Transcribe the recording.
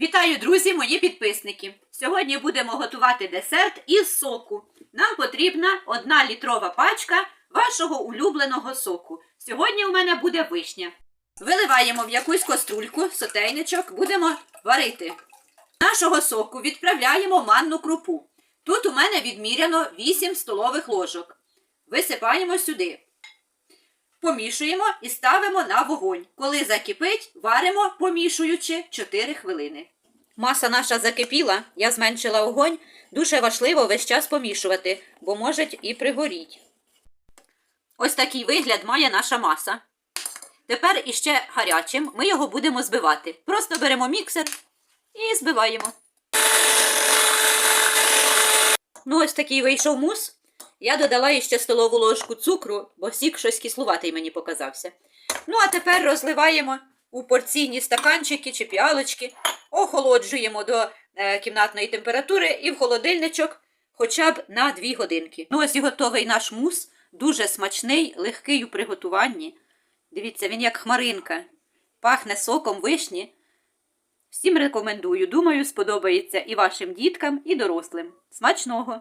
Вітаю, друзі, мої підписники! Сьогодні будемо готувати десерт із соку. Нам потрібна одна літрова пачка вашого улюбленого соку. Сьогодні у мене буде вишня. Виливаємо в якусь каструльку, сотейничок, будемо варити. Нашого соку відправляємо манну крупу. Тут у мене відміряно 8 столових ложок. Висипаємо сюди. Помішуємо і ставимо на вогонь. Коли закипить, варимо, помішуючи 4 хвилини. Маса наша закипіла, я зменшила огонь. Дуже важливо весь час помішувати, бо може і пригоріть. Ось такий вигляд має наша маса. Тепер іще гарячим ми його будемо збивати. Просто беремо міксер і збиваємо. Ну, ось такий вийшов мус. Я додала іще столову ложку цукру, бо сік щось кислуватий мені показався. Ну, а тепер розливаємо у порційні стаканчики чи піалочки, охолоджуємо до е, кімнатної температури і в холодильничок хоча б на 2 годинки. Ну, ось і готовий наш мус, дуже смачний, легкий у приготуванні. Дивіться, він як хмаринка, пахне соком вишні. Всім рекомендую. Думаю, сподобається і вашим діткам, і дорослим. Смачного!